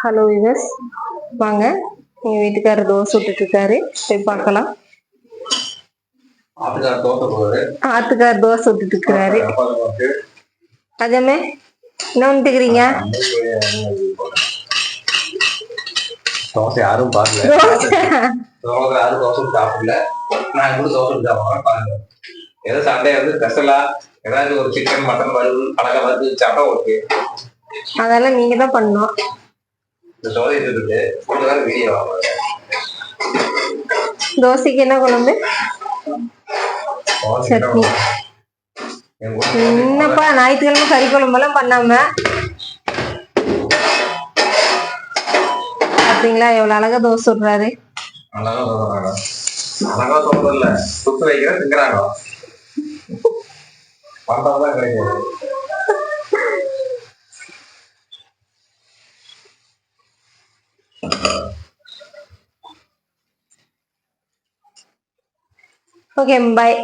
Hello விவஸ் வாங்க. எங்க வீட்டுக்காரர் தோசை சுட்டுட்டு இருக்காரு போய் பார்க்கலாம். ஆத்துக்கார் தோசை சுட்டுட்டு இருக்கிறாரு அஜமே என்ன வந்துட்டுக்கிறீங்க தோசை யாரும் பார்க்கல. தோசை. யாரும் தோசை சாப்பிடல. நான் கூட தோசை சாப்பிடுறேன். பாருங்க. ஏதோ சண்டே வந்து ஸ்பெஷலா ஏதாவது ஒரு சிக்கன் மட்டன் வறுவல் கணக்கா வறுத்து சாப்பிட்டா ஓகே அதெல்லாம் நீங்க தான் பண்ணணும். இந்த தோசை இருக்கு கூடுதலாக வீடியோ தோசைக்கு என்ன குழம்பு? சட்னி. என்னப்பா ஞாயிற்றுக்கிழமை கறி குழம்பெல்லாம் பண்ணாம? பாத்தீங்களா எவ்வளவு அழகா தோசை சுடுறாரு. அழகா சொல்றாங்க அழகா சொல்றதில்ல சுத்து வைக்கிற திங்கிறாங்க பண்றதுதான் கிடைக்காது ஓகே பாய்